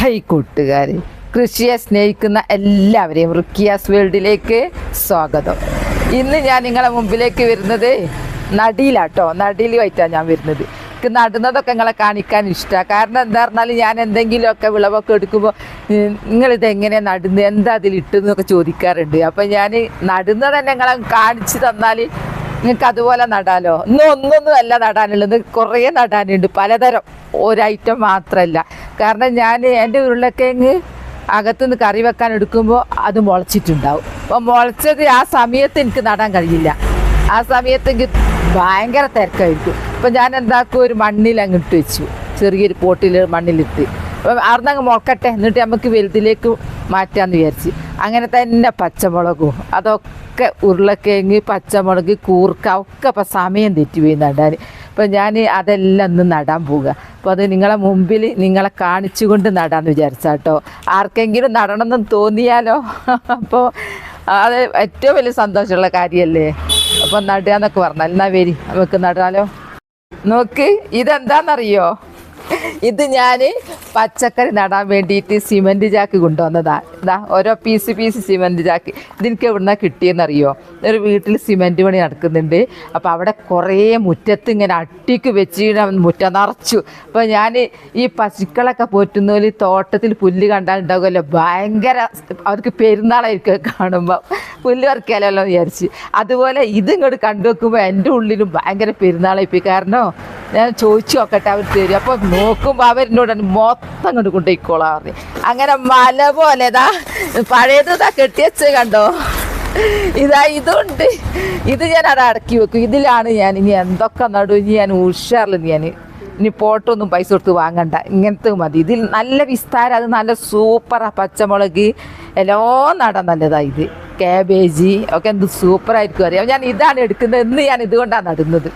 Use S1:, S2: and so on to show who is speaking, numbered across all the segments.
S1: High കൂട്ടുകാർ കൃഷിയെ സ്നേഹിക്കുന്ന എല്ലാവരെയും റുക്കിയാസ് വേൾഡിലേക്ക് സ്വാഗതം. ഇന്ന് ഞാൻ നിങ്ങളെ മുമ്പിലേക്ക് വരുന്നത് നടിയിലാട്ടോ നടിയിലുമായിട്ടാണ് ഞാൻ വരുന്നത്. എനിക്ക് നടുന്നതൊക്കെ നിങ്ങളെ കാണിക്കാൻ ഇഷ്ടമാണ് കാരണം എന്താ പറഞ്ഞാൽ ഞാൻ എന്തെങ്കിലുമൊക്കെ വിളവൊക്കെ എടുക്കുമ്പോൾ നിങ്ങളിത് എങ്ങനെ നടുന്നത്? എന്താ അതിൽ ഇട്ടെന്നൊക്കെ ചോദിക്കാറുണ്ട്. അപ്പം ഞാൻ നടുന്നത് തന്നെ നിങ്ങളെ കാണിച്ചു തന്നാൽ നിങ്ങൾക്ക് അതുപോലെ നടാലോ. ഇന്ന് ഒന്നൊന്നും അല്ല നടാനുള്ളത്. കുറേ നടാനുണ്ട്. പലതരം. ഒരൈറ്റം മാത്രമല്ല കാരണം ഞാൻ എന്റെ ഉരുളക്കിഴങ്ങ് അകത്തുനിന്ന് കറി വെക്കാൻ എടുക്കുമ്പോൾ അത് മുളച്ചിട്ടുണ്ടാവും. അപ്പോൾ മുളച്ചത് ആ സമയത്ത് എനിക്ക് നടാൻ കഴിയില്ല. ആ സമയത്ത് എനിക്ക് ഭയങ്കര തിരക്കായിരിക്കും. അപ്പം ഞാൻ എന്താക്കും ഒരു മണ്ണിൽ അങ്ങ് ഇട്ട് വെച്ചു. ചെറിയൊരു പോട്ടിൽ മണ്ണിലിട്ട്. അപ്പം അവിടെ അങ്ങ് മുളക്കട്ടെ എന്നിട്ട് നമുക്ക് വലുതിലേക്ക് മാറ്റാമെന്ന് വിചാരിച്ച്. അങ്ങനെ തന്നെ പച്ചമുളകും അതൊക്കെ ഉരുളക്കിഴങ്ങ് പച്ചമുളക് കൂർക്ക ഒക്കെ ഇപ്പം സമയം തെറ്റിപ്പോയി നടാൻ അപ്പം ഞാൻ അതെല്ലാം ഒന്ന് നടാൻ പോവുക. അപ്പോൾ അത് നിങ്ങളെ മുമ്പിൽ നിങ്ങളെ കാണിച്ചുകൊണ്ട് നടാമെന്ന് വിചാരിച്ചാട്ടോ. ആർക്കെങ്കിലും നടണമെന്ന് തോന്നിയാലോ? അപ്പോൾ അത് ഏറ്റവും വലിയ സന്തോഷമുള്ള കാര്യമല്ലേ? അപ്പം നടുക എന്നൊക്കെ പറഞ്ഞാൽ എന്നാ വരി നമുക്ക് നടാലോ. നോക്ക് ഇതെന്താണെന്നറിയോ ഇത് ഞാൻ പച്ചക്കറി നടാൻ വേണ്ടിയിട്ട് സിമന്റ് ചാക്ക് കൊണ്ടുവന്നതാ. ഇതാ ഓരോ പീസ് പീസ് സിമന്റ് ചാക്ക്. ഇതെനിക്ക് എവിടുന്ന കിട്ടിയെന്നറിയോ? ഒരു വീട്ടിൽ സിമന്റ് പണി നടക്കുന്നുണ്ട്. അപ്പോൾ അവിടെ കുറേ മുറ്റത്ത് ഇങ്ങനെ അട്ടിക്ക് വെച്ച് മുറ്റ നിറച്ചു. അപ്പോൾ ഞാൻ ഈ പശുക്കളൊക്കെ പോറ്റുന്നതിൽ തോട്ടത്തിൽ പുല്ല് കണ്ടാൽ ഉണ്ടാകുമല്ലോ ഭയങ്കര അവർക്ക് പെരുന്നാളായിരിക്കും കാണുമ്പോൾ പുല്ല് പറിക്കാലോ എന്ന് വിചാരിച്ച്. അതുപോലെ ഇതിങ്ങോട്ട് കണ്ടു വെക്കുമ്പോൾ എന്റെ ഉള്ളിലും ഭയങ്കര പെരുന്നാളായിപ്പോയി. കാരണം ഞാൻ ചോദിച്ചു നോക്കട്ടെ അവർ തരും. അപ്പോൾ നോക്കുമ്പോൾ അവരെന്നോട് മൊത്തം അങ്ങോട്ട് കൊണ്ടുപോയിക്കോളാം പറഞ്ഞു അങ്ങനെ മല പോലെ ഇതാ പഴയത് ഇതാ കെട്ടിയച്ച് കണ്ടോ? ഇതാ ഇതുണ്ട്. ഇത് ഞാൻ അവിടെ അടക്കി വെക്കും. ഇതിലാണ് ഞാൻ ഇനി എന്തൊക്കെ നടും ഇനി ഞാൻ ഉഷാറിൽ ഞാൻ ഇനി പോട്ടൊന്നും പൈസ കൊടുത്ത് വാങ്ങണ്ട. ഇങ്ങനത്തെ മതി. ഇതിൽ നല്ല വിസ്താരം അത് നല്ല സൂപ്പറാ പച്ചമുളക്. എല്ലോ നടാൻ നല്ലതാ ഇത്. കാബേജ് ഒക്കെ എന്ത് സൂപ്പറായിരിക്കും അറിയാം ഞാൻ ഇതാണ് എടുക്കുന്നത്. എന്ന് ഞാൻ ഇതുകൊണ്ടാണ് നടുന്നത്.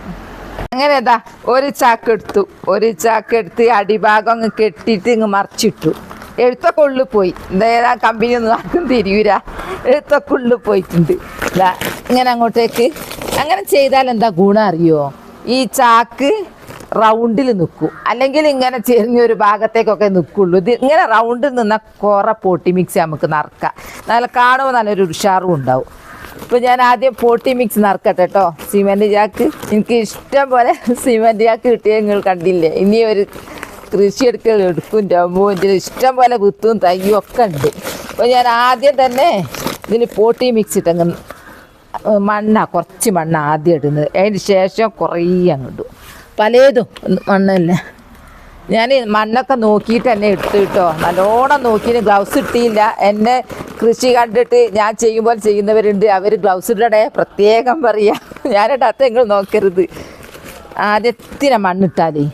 S1: അങ്ങനെ ഇതാ ഒരു ചാക്ക് എടുത്തു ഒരു ചാക്ക് എടുത്ത് അടിഭാഗം അങ്ങ് കെട്ടിയിട്ട് ഇങ്ങ് മറിച്ചിട്ടു. എഴുത്തൊക്കെ പോയി. എന്തായാലും കമ്പനി ഒന്നും ആർക്കും തിരിയൂര എഴുത്തൊക്കെ പോയിട്ടുണ്ട്. ഇതാ ഇങ്ങനെ അങ്ങോട്ടേക്ക്. അങ്ങനെ ചെയ്താൽ എന്താ ഗുണം അറിയോ? ഈ ചാക്ക് റൗണ്ടിൽ നിൽക്കും. അല്ലെങ്കിൽ ഇങ്ങനെ ചെറിഞ്ഞൊരു ഭാഗത്തേക്കൊക്കെ നിൽക്കുള്ളൂ. ഇത് ഇങ്ങനെ റൗണ്ടിൽ നിന്നാൽ കുറേ പൊട്ടി മിക്സ് നമുക്ക് നറക്കാം. നല്ല കാണുമ്പോൾ നല്ലൊരു ഉഷാറും ഉണ്ടാവും. ഇപ്പൊ ഞാൻ ആദ്യം പോട്ടി മിക്സ് നറുക്കട്ടെ കേട്ടോ സിമെന്റ് ചാക്ക് എനിക്ക് ഇഷ്ടം പോലെ സിമെന്റ് ചാക്ക് കിട്ടിയ നിങ്ങൾ കണ്ടില്ലേ? ഇനി ഒരു കൃഷി എടുക്കൽ എടുക്കും. രമ്പും ഇഷ്ടം പോലെ വിത്തും തയ്യും ഒക്കെ ഉണ്ട്. അപ്പോൾ ഞാൻ ആദ്യം തന്നെ ഇതിന് പോട്ടി മിക്സ് ഇട്ടങ്ങ് മണ്ണ കുറച്ച് മണ്ണ ആദ്യം ഇടുന്നത്. അതിന് ശേഷം കുറേ അങ്ങ് ഇടും. പലതും മണ്ണല്ലേ? ഞാൻ മണ്ണൊക്കെ നോക്കിയിട്ട് എന്നെ എടുത്തു കിട്ടോ. നല്ലോണം നോക്കിയിട്ട് ഗ്ലൗസ് ഇട്ടിയില്ല. എന്നെ കൃഷി കണ്ടിട്ട് ഞാൻ ചെയ്യുമ്പോൾ ചെയ്യുന്നവരുണ്ട്. അവർ ഗ്ലൗസ് ഇടണേ പ്രത്യേകം പറയാം. ഞാനിട്ട് നിങ്ങൾ നോക്കരുത്. ആദ്യത്തിനെ മണ്ണിട്ടാലേ.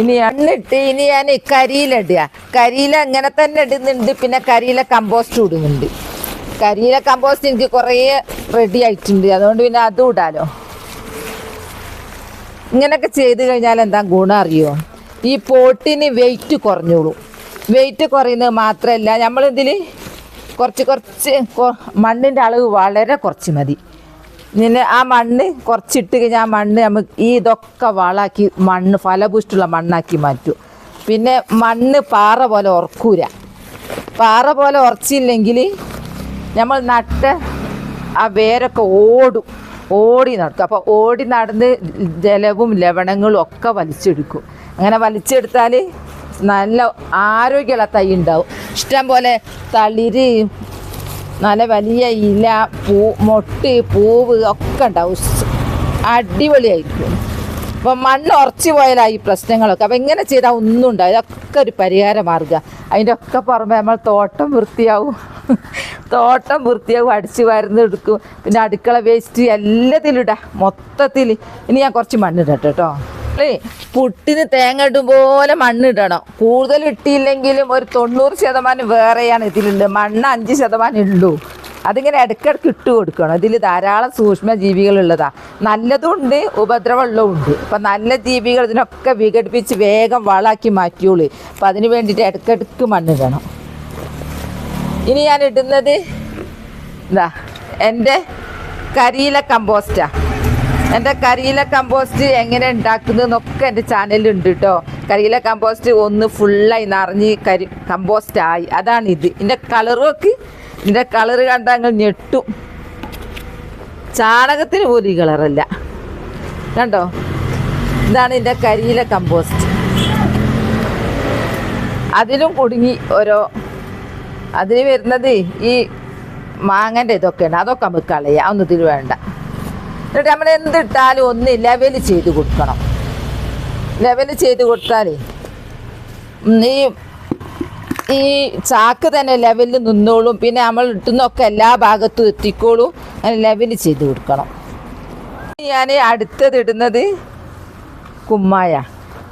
S1: ഇനി മണ്ണിട്ട് ഇനി ഞാൻ കരിയിലിടുക കരിയില അങ്ങനെ തന്നെ ഇടുന്നുണ്ട്. പിന്നെ കരിയില കമ്പോസ്റ്റ് ഇടുന്നുണ്ട്. കരിയില കമ്പോസ്റ്റ് എനിക്ക് കുറേ റെഡി ആയിട്ടുണ്ട്. അതുകൊണ്ട് പിന്നെ അതും ഇടാലോ. ഇങ്ങനെയൊക്കെ ചെയ്ത് കഴിഞ്ഞാൽ എന്താ ഗുണം അറിയോ? ഈ പോട്ടിന് വെയിറ്റ് കുറഞ്ഞോളൂ. വെയിറ്റ് കുറയുന്നത് മാത്രമല്ല നമ്മളിതിൽ കുറച്ച് കുറച്ച് മണ്ണിന്റെ അളവ് വളരെ കുറച്ച് മതി. പിന്നെ ആ മണ്ണ് കുറച്ചിട്ട് കഴിഞ്ഞാൽ ആ മണ്ണ് നമുക്ക് ഈ ഇതൊക്കെ വളാക്കി മണ്ണ് ഫലപുഷ്ടുള്ള മണ്ണാക്കി മാറ്റും. പിന്നെ മണ്ണ് പാറ പോലെ ഉറക്കൂല. പാറ പോലെ ഉറച്ചില്ലെങ്കിൽ നമ്മൾ നട്ട ആ വേരൊക്കെ ഓടും. ഓടി നടക്കും. അപ്പോൾ ഓടി നടന്ന് ജലവും ലവണങ്ങളും ഒക്കെ വലിച്ചെടുക്കും. അങ്ങനെ വലിച്ചെടുത്താൽ നല്ല ആരോഗ്യമുള്ള തൈ ഉണ്ടാവും. ഇഷ്ടം പോലെ തളിര് നല്ല വലിയ ഇല പൂ മൊട്ട് പൂവ് ഒക്കെ ഉണ്ടാവും. അടിപൊളിയായിരിക്കും. അപ്പം മണ്ണ് ഉറച്ചു പോയാലായി പ്രശ്നങ്ങളൊക്കെ. അപ്പം എങ്ങനെ ചെയ്താൽ ഒന്നും ഉണ്ടാവും ഇതൊക്കെ ഒരു പരിഹാര മാർഗം. അതിന്റെ ഒക്കെ പുറമെ നമ്മൾ തോട്ടം വൃത്തിയാവും. തോട്ടം വൃത്തിയാവും അടിച്ച് വരുന്നെടുക്കും പിന്നെ അടുക്കള വേസ്റ്റ് എല്ലാത്തിലും ഇടാം. മൊത്തത്തിൽ. ഇനി ഞാൻ കുറച്ച് മണ്ണിടട്ടെ കേട്ടോ പുട്ടിന് തേങ്ങ ഇടും പോലെ മണ്ണിടണം കൂടുതൽ ഇട്ടില്ലെങ്കിലും ഒരു തൊണ്ണൂറ് ശതമാനം വേറെയാണ് ഇതിലുണ്ട് മണ്ണ് അഞ്ച് ശതമാനം ഉള്ളൂ. അതിങ്ങനെ ഇടയ്ക്കിടയ്ക്ക് ഇട്ട് കൊടുക്കണം ഇതിൽ ധാരാളം സൂക്ഷ്മ ജീവികളുള്ളതാ നല്ലതുണ്ട് ഉപദ്രവമുള്ളതും ഉണ്ട് അപ്പം നല്ല ജീവികൾ ഇതിനൊക്കെ വിഘടിപ്പിച്ച് വേഗം വളാക്കി മാറ്റിയോളൂ. അപ്പം അതിന് വേണ്ടിയിട്ട് ഇടയ്ക്കിടയ്ക്ക് മണ്ണിടണം ഇനി ഞാൻ ഇടുന്നത് എന്താ എന്റെ കരിയില കമ്പോസ്റ്റാ. എന്റെ കരിയില കമ്പോസ്റ്റ് എങ്ങനെ ഉണ്ടാക്കുന്നതെന്നൊക്കെ എന്റെ ചാനലുണ്ട് കേട്ടോ കരിയില കമ്പോസ്റ്റ് ഒന്ന് ഫുള്ളായി നിറഞ്ഞ് കരി കമ്പോസ്റ്റായി. അതാണ് ഇത്. ഇതിന്റെ കളറൊക്കെ ഇതിന്റെ കളറ് കണ്ടാൽ നിങ്ങൾ ഞെട്ടും. ചാണകത്തിന് പോലും ഈ കളറല്ല. കണ്ടോ? ഇതാണ് ഇതിന്റെ കരിയില കമ്പോസ്റ്റ് അതിലും കുടുങ്ങി ഓരോ. അതിന് വരുന്നത് ഈ മാങ്ങന്റെ ഇതൊക്കെയാണ്. അതൊക്കെ നമുക്ക് കളയാം. ഒന്നും ഇതിൽ വേണ്ട. എന്നിട്ട് നമ്മൾ എന്തിട്ടാലും ഒന്ന് ലെവൽ ചെയ്ത് കൊടുക്കണം. ലെവൽ ചെയ്ത് കൊടുത്താൽ ഈ ഈ ചാക്ക് തന്നെ ലെവലിൽ നിന്നോളും. പിന്നെ നമ്മൾ ഇട്ടുന്നൊക്കെ എല്ലാ ഭാഗത്തും എത്തിക്കോളും. അങ്ങനെ ലെവൽ ചെയ്ത് കൊടുക്കണം. ഞാൻ അടുത്തത് ഇടുന്നത് കുമ്മായ.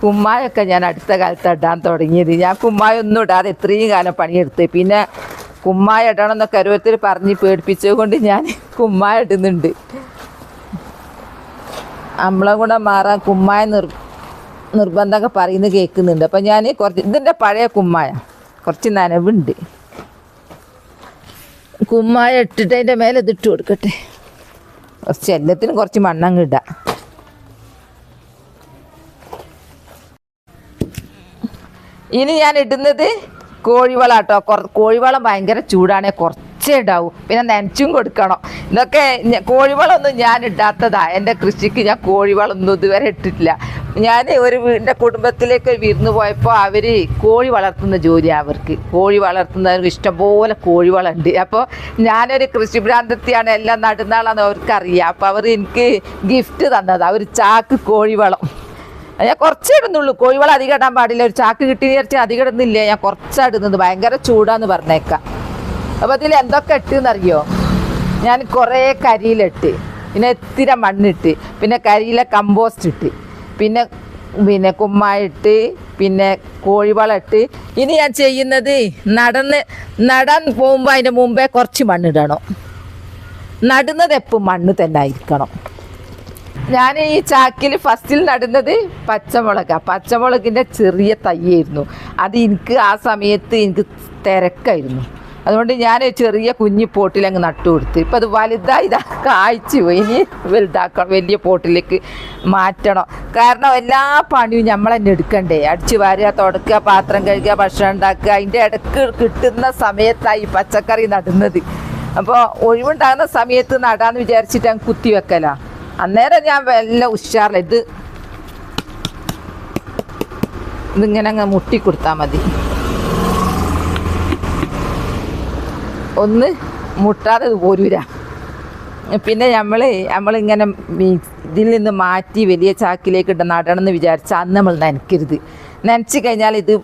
S1: കുമ്മായൊക്കെ ഞാൻ അടുത്ത കാലത്ത് ഇടാൻ തുടങ്ങിയത്. ഞാൻ കുമ്മായ ഒന്നും ഇടാതെ ഇത്രയും കാലം പണിയെടുത്ത്. പിന്നെ കുമ്മായ ഇടണം എന്നൊക്കെ ഓരോരുത്തർ പറഞ്ഞ് പേടിപ്പിച്ചത് കൊണ്ട് ഞാൻ കുമ്മായ ഇടുന്നുണ്ട്. നമ്മളെ കൂടെ മാറാൻ കുമ്മായ നിർ നിർബന്ധമൊക്കെ പറയുന്നത് കേൾക്കുന്നുണ്ട്. അപ്പം ഞാൻ കുറച്ച് ഇതിന്റെ പഴയ കുമ്മായ. കുറച്ച് നനവുണ്ട്. കുമ്മായ ഇട്ടിട്ട് അതിന്റെ മേലെ ഇതിട്ട് കൊടുക്കട്ടെ. കുറച്ച് എല്ലാത്തിനും കുറച്ച് മണ്ണങ്ങ് ഇടാം. ഇനി ഞാൻ ഇടുന്നത് കോഴിവളം കേട്ടോ കോഴിവളം ഭയങ്കര ചൂടാണ്. കുറച്ചേ ഉണ്ടാവും പിന്നെ നനച്ചും കൊടുക്കണം. ഇതൊക്കെ കോഴിവളമൊന്നും ഞാൻ ഇടാത്തതാ. എന്റെ കൃഷിക്ക് ഞാൻ കോഴിവളമൊന്നും ഇതുവരെ ഇട്ടിട്ടില്ല. ഞാൻ ഒരു വീടിന്റെ കുടുംബത്തിലേക്ക് വിരുന്ന് പോയപ്പോൾ അവർ കോഴി വളർത്തുന്ന ജോലി അവർക്ക്. കോഴി വളർത്തുന്നവർക്ക് ഇഷ്ടംപോലെ കോഴിവളുണ്ട് അപ്പോൾ ഞാനൊരു കൃഷിഭ്രാന്തത്തിയാണ് എല്ലാം നടുന്നാളാന്ന് അവർക്കറിയാം. അപ്പോൾ അവർ എനിക്ക് ഗിഫ്റ്റ് തന്നത് അവർ ചാക്ക് കോഴിവളം. ഞാൻ കുറച്ചേ ഇടുന്നുള്ളൂ. കോഴിവളം അധികം ഇടാൻ പാടില്ല. ഒരു ചാക്ക് കിട്ടി വിചാരിച്ചാൽ അധികം ഇടുന്നില്ല. ഞാൻ കുറച്ചാണ് ഇടുന്നത്. ഭയങ്കര ചൂടാന്ന് പറഞ്ഞേക്കാം. അപ്പോൾ അതിൽ എന്തൊക്കെ ഇട്ടെന്നറിയോ? ഞാൻ കുറേ കരിയിലിട്ട് പിന്നെ എത്തിര മണ്ണിട്ട്. പിന്നെ കരിയിലെ കമ്പോസ്റ്റ് ഇട്ട്. പിന്നെ പിന്നെ കുമ്മായിട്ട് പിന്നെ കോഴിവളട്ട്. ഇനി ഞാൻ ചെയ്യുന്നത് നടന്ന് നടാൻ പോകുമ്പോൾ അതിന്റെ മുമ്പേ കുറച്ച് മണ്ണിടണം നടുന്നത് എപ്പോൾ മണ്ണ് തന്നെ ആയിരിക്കണം. ഞാൻ ഈ ചാക്കിൽ ഫസ്റ്റിൽ നടുന്നത് പച്ചമുളകാണ് പച്ചമുളകിന്റെ ചെറിയ തയ്യായിരുന്നു അത് എനിക്ക് ആ സമയത്ത് എനിക്ക് തിരക്കായിരുന്നു. അതുകൊണ്ട് ഞാൻ ചെറിയ കുഞ്ഞി പോട്ടിൽ അങ്ങ് നട്ടു കൊടുത്ത്. ഇപ്പം അത് വലുതായി ഇതാ കായ്ച്ചു ഇനി വലുതാക്കണം വലിയ പോട്ടിലേക്ക് മാറ്റണം. കാരണം എല്ലാ പണിയും നമ്മൾ തന്നെ എടുക്കണ്ടേ. അടിച്ചു വാരുക തുടക്കുക പാത്രം കഴുകുക ഭക്ഷണം ഉണ്ടാക്കുക. അതിന്റെ ഇടയ്ക്ക് കിട്ടുന്ന സമയത്തായി പച്ചക്കറി നടുന്നത്. അപ്പോൾ ഒഴിവുണ്ടാകുന്ന സമയത്ത് നടാന്ന് വിചാരിച്ചിട്ട് അങ്ങ് കുത്തി വെക്കലാ. അന്നേരം ഞാൻ വല്ല ഉഷാറില്ല ഇത് ഇതിങ്ങനെ അങ്ങ് മുട്ടി കൊടുത്താൽ മതി. ഒന്ന് മുട്ടാതെ പോരൂര. പിന്നെ നമ്മൾ നമ്മളിങ്ങനെ ഇതിൽ നിന്ന് മാറ്റി വലിയ ചാക്കിലേക്ക് ഇട്ട് നടണം എന്ന് വിചാരിച്ചാൽ അന്ന് നമ്മൾ നനയ്ക്കരുത് നനച്ച് കഴിഞ്ഞാൽ ഇത്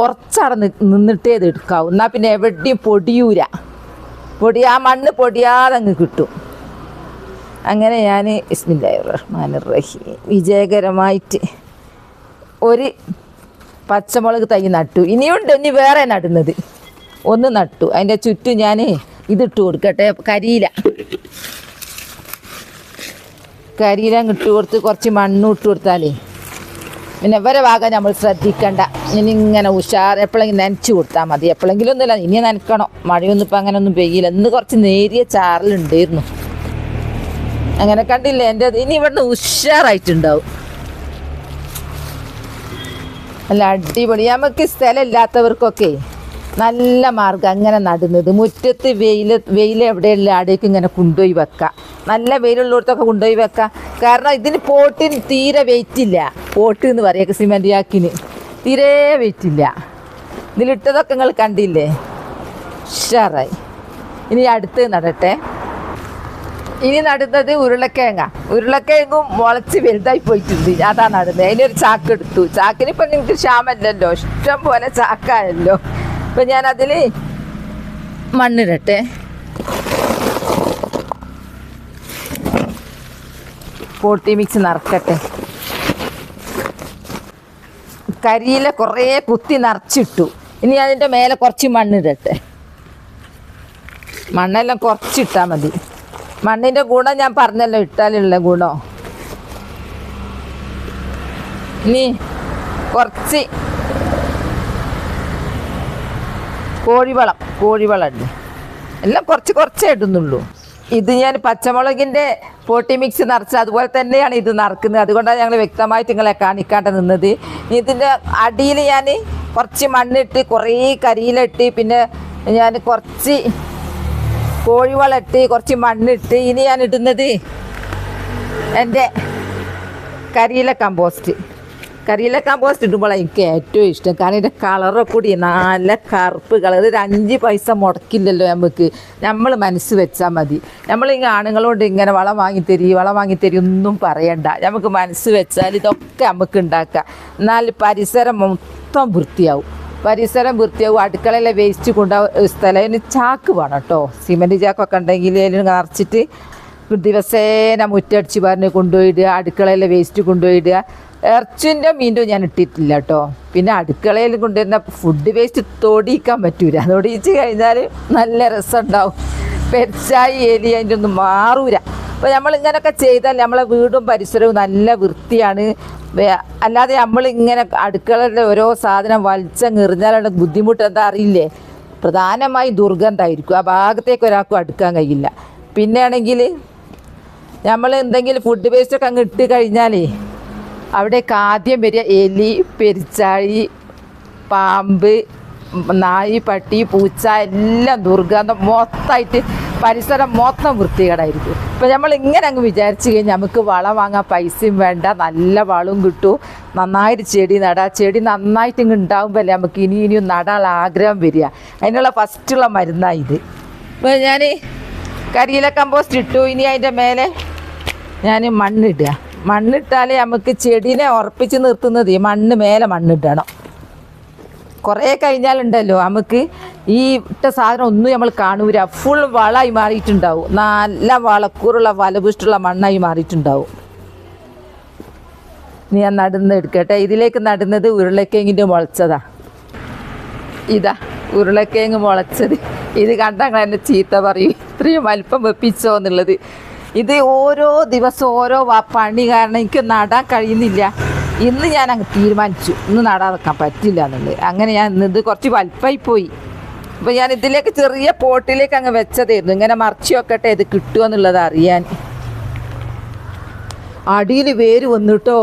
S1: ഉറച്ചട നിന്നിട്ടേ ഇത് എടുക്കാവൂ. എന്നാൽ പിന്നെ എവിടെയും പൊടിയൂല പൊടി ആ മണ്ണ് പൊടിയാതെ അങ്ങ് കിട്ടും. അങ്ങനെ ഞാൻ റഹ്മാൻ റഹീം വിജയകരമായിട്ട് ഒരു പച്ചമുളക് തൈ നട്ടു. ഇനിയുണ്ട് ഇനി വേറെ നടുന്നത്. ഒന്ന് നട്ടു. അതിന്റെ ചുറ്റും ഞാൻ ഇതിട്ട് കൊടുക്കട്ടെ. കരിയില. കരിയില ഇട്ട് കൊടുത്ത് കുറച്ച് മണ്ണും ഇട്ട് കൊടുത്താലേ. പിന്നെ ഇവരെ ഭാഗം നമ്മൾ ശ്രദ്ധിക്കണ്ട. ഇനി ഇങ്ങനെ ഉഷാർ എപ്പോഴെങ്കിലും നനച്ചു കൊടുത്താൽ മതി. എപ്പോഴെങ്കിലും ഒന്നുമില്ല. ഇനി നനക്കണം? മഴയൊന്നും ഇപ്പം അങ്ങനെ ഒന്നും പെയ്യില്ല. ഇന്ന് കുറച്ച് നേരിയ ചാറലുണ്ടായിരുന്നു അങ്ങനെ കണ്ടില്ലേ? എന്റെ ഇനി ഇവിടുന്ന് ഉഷാറായിട്ടുണ്ടാവും. അല്ല അടിപൊളി. നമുക്ക് സ്ഥലമില്ലാത്തവർക്കൊക്കെ നല്ല മാർഗം അങ്ങനെ നടുന്നത്. മുറ്റത്ത് വെയിൽ വെയിൽ എവിടെയുള്ള ആടേക്ക് ഇങ്ങനെ കൊണ്ടുപോയി വെക്കാം. നല്ല വെയിലുള്ളിടത്തൊക്കെ കൊണ്ടുപോയി വെക്കാം. കാരണം ഇതിന് പോട്ടിന് തീരെ വെയിറ്റ് ഇല്ല. പോട്ട് എന്ന് പറയുക സിമെന്റ് ആക്കിന് തീരെ വെയിറ്റ് ഇല്ല. ഇതിലിട്ടതൊക്കെ നിങ്ങൾ കണ്ടില്ലേ? ഉഷാറായി. ഇനി അടുത്ത് നടട്ടെ. ഇനി നടുന്നത് ഉരുളക്കിഴങ്ങ. ഉരുളക്കിഴങ്ങും മുളച്ച് വലുതായി പോയിട്ടുണ്ട്. അതാ നടുന്നത്. അതിനൊരു ചാക്ക് എടുത്തു. ചാക്കിന് ഇപ്പം നിങ്ങൾക്ക് ക്ഷാമല്ലല്ലോ. ഇഷ്ടം പോലെ ചാക്കായല്ലോ. ഇപ്പം ഞാൻ അതിൽ മണ്ണിടട്ടെ. പോട്ടി മിക്സ് നിറക്കട്ടെ. കരിയില കുറേ കുത്തി നിറച്ചിട്ടു. ഇനി അതിന്റെ മേലെ കുറച്ച് മണ്ണിടട്ടെ. മണ്ണെല്ലാം കുറച്ചിട്ടാൽ മതി. മണ്ണിന്റെ ഗുണം ഞാൻ പറഞ്ഞല്ലോ ഇട്ടാലുള്ള ഗുണം. ഇനി കുറച്ച് കോഴിവളം കോഴിവളം എല്ലാം കുറച്ച് കുറച്ചേ ഇടുന്നുള്ളൂ. ഇത് ഞാൻ പച്ചമുളകിന്റെ പോട്ടി മിക്സ് നിറച്ച് അതുപോലെ തന്നെയാണ് ഇത് നിറക്കുന്നത്. അതുകൊണ്ടാണ് ഞങ്ങൾ വ്യക്തമായിട്ട് നിങ്ങളെ കാണിക്കാണ്ട് നിന്നത്. ഇതിന്റെ അടിയിൽ ഞാൻ കുറച്ച് മണ്ണിട്ട് കുറേ കരിയിലിട്ട് പിന്നെ ഞാൻ കുറച്ച് കോഴിവളം ഇട്ട് കുറച്ച് മണ്ണിട്ട് ഇനി ഞാൻ ഇടുന്നത് എന്റെ കരിയില കമ്പോസ്റ്റ് കരിയില പോകാൻ ഇടുമ്പോഴാണ് എനിക്ക് ഏറ്റവും ഇഷ്ടം. കാരണം ഇതിന്റെ കളറൊക്കെ കൂടി നല്ല കറുപ്പ് കളർ ഒരു അഞ്ച് പൈസ മുടക്കില്ലല്ലോ നമുക്ക്. നമ്മൾ മനസ്സ് വെച്ചാൽ മതി. നമ്മൾ ഈ ആണുങ്ങളോട് ഇങ്ങനെ വളം വാങ്ങിത്തരി വളം വാങ്ങിത്തരി ഒന്നും പറയണ്ട. നമുക്ക് മനസ്സ് വെച്ചാൽ ഇതൊക്കെ നമുക്ക് ഉണ്ടാക്കാം. എന്നാൽ പരിസരം മൊത്തം വൃത്തിയാവും. പരിസരം വൃത്തിയാവും. അടുക്കളയിലെ വേസ്റ്റ് കൊണ്ടുപോകുന്ന സ്ഥലം. ചാക്ക് വേണം കേട്ടോ സിമെന്റ് ചാക്കൊക്കെ ഉണ്ടെങ്കിൽ അതിന് നിറച്ചിട്ട് ദിവസേന മുറ്റടിച്ച് പറഞ്ഞ് കൊണ്ടുപോയിടുക. അടുക്കളയിലെ വേസ്റ്റ് കൊണ്ടുപോയിടുക. ഇറച്ചിന്റെ മീന്റെ ഞാൻ ഇട്ടിട്ടില്ല കേട്ടോ പിന്നെ അടുക്കളയിൽ കൊണ്ടുവരുന്ന ഫുഡ് വേസ്റ്റ് തൊടിയിക്കാൻ പറ്റൂല. തൊടിയിച്ച് കഴിഞ്ഞാൽ നല്ല രസമുണ്ടാവും. പെരിച്ചായി എലി അതിന്റെ ഒന്നും മാറൂല. അപ്പോൾ നമ്മൾ ഇങ്ങനെയൊക്കെ ചെയ്താൽ നമ്മളെ വീടും പരിസരവും നല്ല വൃത്തിയാണ്. അല്ലാതെ നമ്മൾ ഇങ്ങനെ അടുക്കളയിലെ ഓരോ സാധനം വലിച്ചെറിഞ്ഞാലുള്ള ബുദ്ധിമുട്ട്. എന്താ അറിയില്ലേ? പ്രധാനമായി ദുർഗന്ധമായിരിക്കും ആ ഭാഗത്തേക്ക് ഒരാൾക്കും അടുക്കാൻ കഴിയില്ല. പിന്നെ ആണെങ്കിൽ നമ്മൾ എന്തെങ്കിലും ഫുഡ് വേസ്റ്റൊക്കെ അങ്ങ് ഇട്ട് കഴിഞ്ഞാലേ അവിടേക്ക് ആദ്യം വരിക എലി പെരിച്ചാഴി പാമ്പ് നായി പട്ടി പൂച്ച എല്ലാം ദുർഗന്ധം മൊത്തമായിട്ട് പരിസരം മൊത്തം വൃത്തികേടായിരിക്കും. ഇപ്പം നമ്മൾ ഇങ്ങനെ അങ്ങ് വിചാരിച്ചു കഴിഞ്ഞാൽ നമുക്ക് വളം വാങ്ങാൻ പൈസയും വേണ്ട നല്ല വളവും കിട്ടും നന്നായിട്ട് ചെടി നടാ ചെടി നന്നായിട്ട് ഇങ്ങ് ഉണ്ടാകുമ്പോഴല്ലേ നമുക്ക് ഇനി ഇനിയും നടാൻ ആഗ്രഹം വരിക. അതിനുള്ള ഫസ്റ്റുള്ള മരുന്നാണ് ഇത്. അപ്പോൾ ഞാൻ കരിയില കമ്പോസ്റ്റ് ഇട്ടു ഇനി അതിന്റെ മേലെ ഞാൻ മണ്ണിടുക മണ്ണിട്ടാലേ നമുക്ക് ചെടീനെ ഉറപ്പിച്ച് നിർത്തുന്നത് ഈ മണ്ണ് മേലെ മണ്ണിട്ടണം കുറേ കഴിഞ്ഞാലുണ്ടല്ലോ നമുക്ക് ഈ ഇട്ട സാധനം ഒന്നും നമ്മൾ കാണൂല. ഫുൾ വളമായി മാറിയിട്ടുണ്ടാവും. നല്ല വളക്കൂറുള്ള വലപുഷ്ടുള്ള മണ്ണായി മാറിയിട്ടുണ്ടാവും. ഞാൻ നടുന്ന എടുക്കട്ടെ. ഇതിലേക്ക് നടുന്നത് ഉരുളക്കിഴങ്ങിന്റെ മുളച്ചതാ. ഇതാ ഉരുളക്കിഴങ്ങ് മുളച്ചത്. ഇത് കണ്ടങ്ങനെ ചീത്ത പറയും. ഇത്രയും അല്പം വെപ്പിച്ചോ എന്നുള്ളത്. ഇത് ഓരോ ദിവസം ഓരോ പണി കാരണം എനിക്ക് നടാൻ കഴിയുന്നില്ല. ഇന്ന് ഞാൻ അങ്ങ് തീരുമാനിച്ചു. ഇന്ന് നടാൻ വെക്കാൻ പറ്റില്ല എന്നുള്ളത്. അങ്ങനെ ഞാൻ ഇന്ന് ഇത് കുറച്ച് വലിപ്പമായി പോയി. അപ്പോൾ ഞാൻ ഇതിലേക്ക് ചെറിയ പോട്ടിലേക്ക് അങ്ങ് വെച്ചതായിരുന്നു. ഇങ്ങനെ മറിച്ച് വെക്കട്ടെ ഇത് കിട്ടുമോ എന്നുള്ളത് അറിയാൻ. അടിയിൽ വേര് വന്നു കേട്ടോ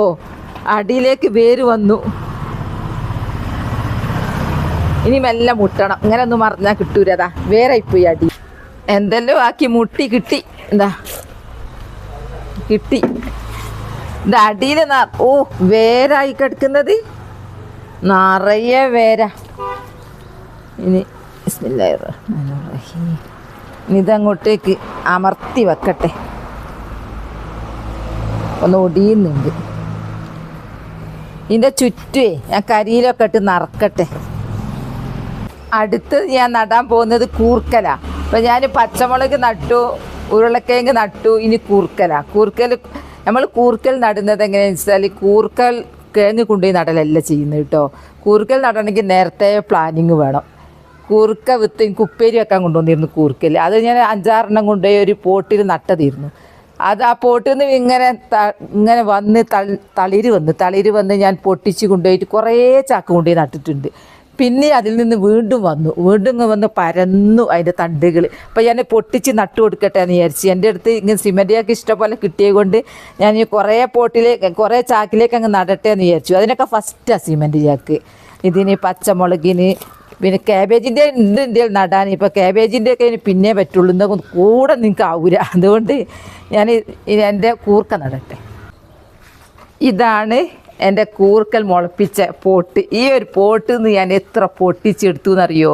S1: അടിയിലേക്ക് വേര് വന്നു. ഇനി മെല്ലെ മുട്ടണം. ഇങ്ങനെ ഒന്നും മറിഞ്ഞാൽ കിട്ടൂരതാ വേറെ പോയി അടി. എന്തെല്ലോ ആക്കി മുട്ടി കിട്ടി. എന്താ? കിട്ടി. ഇത് അടിയിൽ ഓ വേരായി കിടക്കുന്നത്. നിറയെ വേര. ഇനി ഇതങ്ങോട്ടേക്ക് അമർത്തി വെക്കട്ടെ. ഒന്ന് ഒടിയുന്നുണ്ട്. ഇതിന്റെ ചുറ്റുവേ ഞാൻ കരിയിലൊക്കെ ഇട്ട് നറക്കട്ടെ. അടുത്ത് ഞാൻ നടാൻ പോകുന്നത് കൂർക്കല. അപ്പം ഞാൻ പച്ചമുളക് നട്ടു. ഉരുളക്കിഴങ്ങ് നട്ടു ഇനി കൂർക്കല. കൂർക്കൽ നമ്മൾ കൂർക്കൽ നടുന്നത് എങ്ങനെയാണെന്ന് വെച്ചാൽ കൂർക്കൽ കിഴങ്ങ് കൊണ്ടുപോയി നടലല്ല ചെയ്യുന്നത് കേട്ടോ. കൂർക്കൽ നടണമെങ്കിൽ നേരത്തെ പ്ലാനിങ് വേണം. കൂർക്ക വിത്ത് എനിക്ക് ഉപ്പേരി വെക്കാൻ കൊണ്ടുവന്നിരുന്നു കൂർക്കൽ അത് ഞാൻ അഞ്ചാറെണ്ണം കൊണ്ടുപോയി ഒരു പോട്ടിൽ നട്ടതിരുന്നു. അത് ആ പോട്ടിൽ നിന്ന് ഇങ്ങനെ ഇങ്ങനെ വന്ന് തളിര് വന്ന് തളിര് വന്ന് ഞാൻ പൊട്ടിച്ച് കൊണ്ടുപോയിട്ട് കുറേ ചാക്ക് കൊണ്ടുപോയി നട്ടിട്ടുണ്ട്. പിന്നെ അതിൽ നിന്ന് വീണ്ടും വന്നു. വീണ്ടും വന്ന് പരന്നു അതിന്റെ തണ്ടുകൾ അപ്പോൾ ഞാൻ പൊട്ടിച്ച് നട്ടു കൊടുക്കട്ടെ എന്ന് വിചാരിച്ചു. എന്റെ അടുത്ത് ഇങ്ങനെ സിമന്റിയൊക്കെ ഇഷ്ടപോലെ കിട്ടിയത് കൊണ്ട് ഞാൻ ഈ കുറേ പോട്ടിലേക്ക് കുറേ ചാക്കിലേക്ക് അങ്ങ് നടട്ടെ എന്ന് വിചാരിച്ചു. അതിനൊക്കെ ഫസ്റ്റാണ് സിമന്റ് ചാക്ക്. ഇതിന് പച്ചമുളകിന് പിന്നെ കാബേജിന്റെ ഉണ്ട് ഇന്ത്യയിൽ നടാൻ. ഇപ്പോൾ കാബേജിന്റെ ഒക്കെ ഇനി പിന്നെ പറ്റുള്ളൂ. എന്നൊക്കെ കൂടെ നിങ്ങൾക്ക് ആവൂല. അതുകൊണ്ട് ഞാൻ എന്റെ കൂർക്ക നടട്ടെ. ഇതാണ് എന്റെ കൂർക്കൽ മുളപ്പിച്ച പോട്ട്. ഈ ഒരു പോട്ട് നിന്ന് ഞാൻ എത്ര പൊട്ടിച്ചെടുത്തു എന്നറിയോ?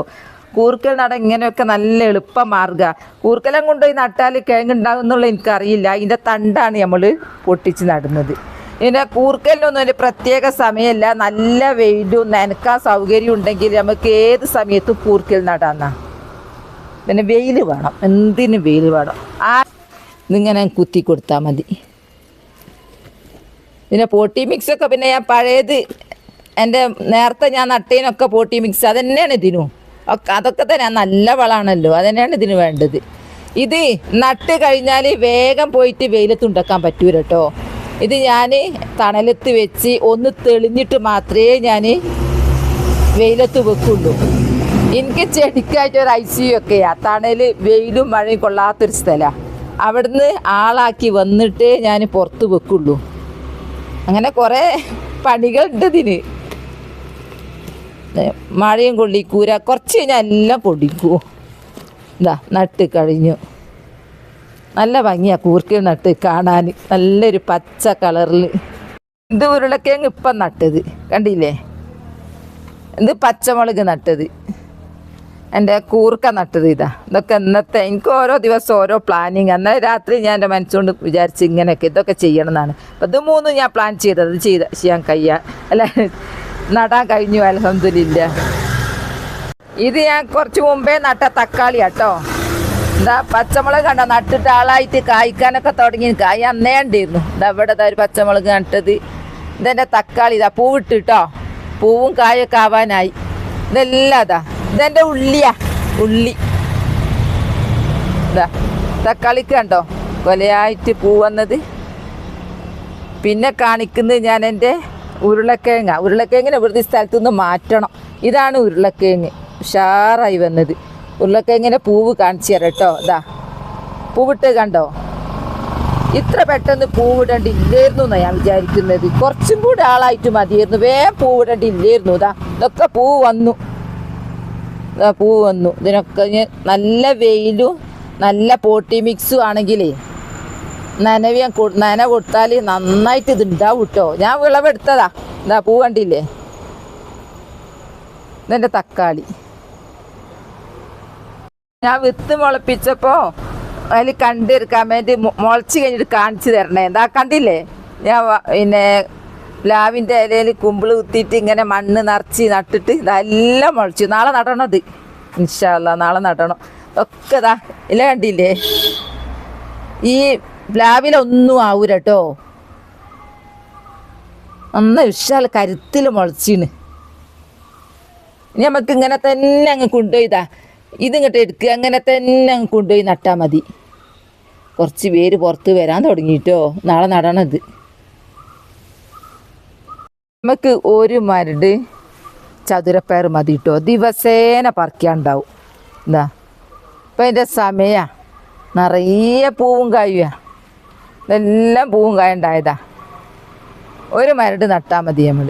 S1: കൂർക്കൽ നട ഇങ്ങനെയൊക്കെ നല്ല എളുപ്പ മാർഗ കൂർക്കലം കൊണ്ടുപോയി നട്ടാൽ കിഴങ്ങുണ്ടാകും എന്നുള്ളത് എനിക്കറിയില്ല. അതിന്റെ തണ്ടാണ് നമ്മൾ പൊട്ടിച്ച് നടുന്നത്. പിന്നെ കൂർക്കലിനൊന്നും ഒരു പ്രത്യേക സമയമല്ല. നല്ല വെയിലും നനക്കാൻ സൗകര്യം ഉണ്ടെങ്കിൽ നമുക്ക് ഏത് സമയത്തും കൂർക്കൽ നടാന്നാ. പിന്നെ വെയിൽ വേണം. എന്തിനും വെയിൽ വേണം. ആ ഇതിങ്ങനെ കുത്തി കൊടുത്താൽ മതി. പിന്നെ പോട്ടി മിക്സ് ഒക്കെ പിന്നെ ഞാൻ പഴയത് എന്റെ നേരത്തെ ഞാൻ നട്ടേനൊക്കെ പോട്ടി മിക്സ് അത് തന്നെയാണ് ഇതിനും. ഒക്കെ അതൊക്കെ തന്നെ നല്ല വളമാണല്ലോ. അത് തന്നെയാണ് ഇതിന് വേണ്ടത്. ഇത് നട്ട് കഴിഞ്ഞാൽ വേഗം പോയിട്ട് വെയിലത്ത് ഉണ്ടാക്കാൻ പറ്റൂല കേട്ടോ ഇത് ഞാൻ തണലത്ത് വെച്ച് ഒന്ന് തെളിഞ്ഞിട്ട് മാത്രമേ ഞാൻ വെയിലത്ത് വെക്കുള്ളൂ. എനിക്ക് ചെടിക്കായിട്ട് ഒരു ഐ സി ഒക്കെയാ തണൽ വെയിലും മഴയും കൊള്ളാത്തൊരു സ്ഥലമാണ് അവിടുന്ന് ആളാക്കി വന്നിട്ടേ ഞാൻ പുറത്ത് വെക്കുള്ളൂ. അങ്ങനെ കുറേ പണികളുണ്ട് ഇതിന്. മഴയും കൊള്ളിക്കൂര കുറച്ച് കഴിഞ്ഞാൽ എല്ലാം പൊടിക്കൂ. ഇതാ നട്ട് കഴിഞ്ഞു. നല്ല ഭംഗിയാ കൂർക്കയിൽ നട്ട് കാണാൻ നല്ലൊരു പച്ച കളറിൽ ഇത് ഉരുളക്കിഴങ്ങ് ഇപ്പം നട്ടത്? കണ്ടില്ലേ? ഇത് പച്ചമുളക് നട്ടത്? എന്റെ കൂർക്ക നട്ടത് ഇതാ. ഇതൊക്കെ ഇന്നത്തെ എനിക്ക് ഓരോ ദിവസം ഓരോ പ്ലാനിങ് എന്നാൽ രാത്രി ഞാൻ എന്റെ മനസ്സുകൊണ്ട് വിചാരിച്ച് ഇങ്ങനെയൊക്കെ ഇതൊക്കെ ചെയ്യണം എന്നാണ് അപ്പം ഇത് മൂന്നും ഞാൻ പ്ലാൻ ചെയ്തത്. ചെയ്ത ചെയ്യാൻ കഴിയാ. അല്ല നടാൻ കഴിഞ്ഞു. അലഹമില്ല ഇത് ഞാൻ കുറച്ച് മുമ്പേ നട്ട തക്കാളി കേട്ടോ. എന്താ പച്ചമുളക് കണ്ട? നട്ടിട്ട് ആളായിട്ട് കായ്ക്കാനൊക്കെ തുടങ്ങി. കായ് അന്നേ ഉണ്ടായിരുന്നു ഇതാ ഇവിടെ ഒരു പച്ചമുളക് നട്ടത്. ഇതെന്റെ തക്കാളി ഇതാ. പൂവിട്ട് കേട്ടോ. പൂവും കായൊക്കെ ആവാനായി. ഇതെല്ലാം അതാ ഇതെന്റെ ഉള്ളിയാ. ഉള്ളി. ഇതാ തക്കാളിക്ക് കണ്ടോ? കൊലയായിട്ട് പൂ വന്നത്. പിന്നെ കാണിക്കുന്നത് ഞാൻ എന്റെ ഉരുളക്കിഴങ്ങ. ഉരുളക്കിഴങ്ങിനെ ഇവിടുത്തെ സ്ഥലത്തു നിന്ന് മാറ്റണം. ഇതാണ് ഉരുളക്കിഴങ്ങ്. ഉഷാറായി വന്നത്. ഉരുളക്കിഴങ്ങിനെ പൂവ് കാണിച്ചു തരാം കേട്ടോ. ഇതാ പൂവിട്ട് കണ്ടോ? ഇത്ര പെട്ടെന്ന് പൂവിടേണ്ടി ഇല്ലായിരുന്നു എന്നാണ് ഞാൻ വിചാരിക്കുന്നത്. കുറച്ചും കൂടി ആളായിട്ട് മതിയായിരുന്നു. വേഗം പൂവിടേണ്ടില്ലായിരുന്നു ഇതാ ഇതൊക്കെ പൂവ് വന്നു. പൂ വന്നു. ഇതിനൊക്കെ നല്ല വെയിലും നല്ല പോട്ടി മിക്സും ആണെങ്കിലേ നനവ് നന കൊടുത്താൽ നന്നായിട്ട് ഇത് ഉണ്ടാവും കേട്ടോ ഞാൻ വിളവെടുത്തതാ. ഇതാ പൂ കണ്ടില്ലേ? ഇതെന്റെ തക്കാളി. ഞാൻ വിത്ത് മുളപ്പിച്ചപ്പോൾ അതിൽ കണ്ട് കമന്റ് മുളച്ച് കഴിഞ്ഞിട്ട് കാണിച്ചു തരണേ. എന്താ കണ്ടില്ലേ? ഞാൻ പിന്നെ പ്ലാവിന്റെ ഇലയിൽ കുമ്പിൾ കുത്തിയിട്ട് ഇങ്ങനെ മണ്ണ് നിറച്ച് നട്ടിട്ട് ഇതെല്ലാം മുളച്ചു. നാളെ നടണം അത്. ഇൻഷാല്ല നാളെ നടണം. ഒക്കെ ഇതാ ഇല കണ്ടില്ലേ? ഈ പ്ലാവിലൊന്നും ആവൂല കേട്ടോ അന്ന് വിശാല കരുത്തിൽ മുളച്ചീണ്. ഇനി നമുക്ക് ഇങ്ങനെ തന്നെ അങ്ങ് കൊണ്ടുപോയിതാ ഇതിങ്ങോട്ട് എടുക്കുക അങ്ങനെ തന്നെ അങ്ങ് കൊണ്ടുപോയി നട്ടാൽ മതി. കുറച്ച് പേര് പുറത്ത് വരാൻ തുടങ്ങിയിട്ടോ നാളെ നടണത് നമുക്ക് ഒരു മരട് ചതുരപ്പയർ മതി കിട്ടുമോ ദിവസേന പറിക്കാണ്ടാവും. എന്താ ഇപ്പം അതിന്റെ സമയ. നിറയെ പൂവും കായുക ഇതെല്ലാം പൂവും കായ ഉണ്ടായതാ ഒരു മരട് നട്ടാൽ മതി നമ്മൾ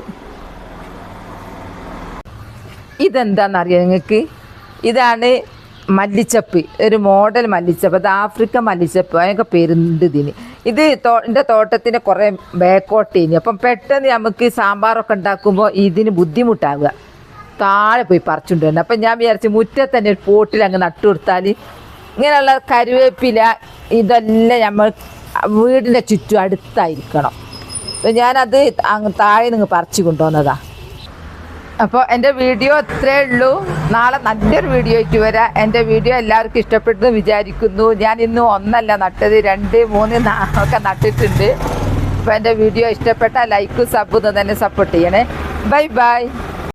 S1: ഇതെന്താണെന്നറിയാം നിങ്ങൾക്ക് ഇതാണ് മല്ലിച്ചപ്പ്. ഒരു മോഡൽ മല്ലിച്ചപ്പ്. അത് ആഫ്രിക്കൻ മല്ലിച്ചപ്പ്. അതിനൊക്കെ പേരുണ്ട് ഇതിന്. ഇത് എന്റെ തോട്ടത്തിന്റെ കുറേ ബാക്കോട്ടേനി അപ്പം പെട്ടെന്ന് നമുക്ക് സാമ്പാറൊക്കെ ഉണ്ടാക്കുമ്പോൾ ഇതിന് ബുദ്ധിമുട്ടാവുക. താഴെ പോയി പറിച്ചുകൊണ്ട് വരണം. അപ്പം ഞാൻ വിചാരിച്ചു മുറ്റത്ത് തന്നെ ഒരു പോട്ടിൽ അങ്ങ് നട്ടു കൊടുത്താൽ ഇങ്ങനെയുള്ള കരുവേപ്പില ഇതെല്ലാം നമ്മൾ വീടിന്റെ ചുറ്റും അടുത്തായിരിക്കണം. അപ്പം ഞാനത് അങ്ങ് താഴെ നിന്ന് പറിച്ചു കൊണ്ടുവന്നതാണ് അപ്പോൾ എന്റെ വീഡിയോ അത്രേ ഉള്ളൂ. നാളെ നല്ലൊരു വീഡിയോയ്ക്ക് വരാം. എന്റെ വീഡിയോ എല്ലാവർക്കും ഇഷ്ടപ്പെട്ടെന്ന് വിചാരിക്കുന്നു. ഞാൻ ഇന്ന് ഒന്നല്ല നട്ടത്. രണ്ട് മൂന്ന് ഒക്കെ നട്ടിട്ടുണ്ട്. അപ്പോൾ എന്റെ വീഡിയോ ഇഷ്ടപ്പെട്ട ലൈക്കും സബും തന്നെ സപ്പോർട്ട് ചെയ്യണേ. Bye bye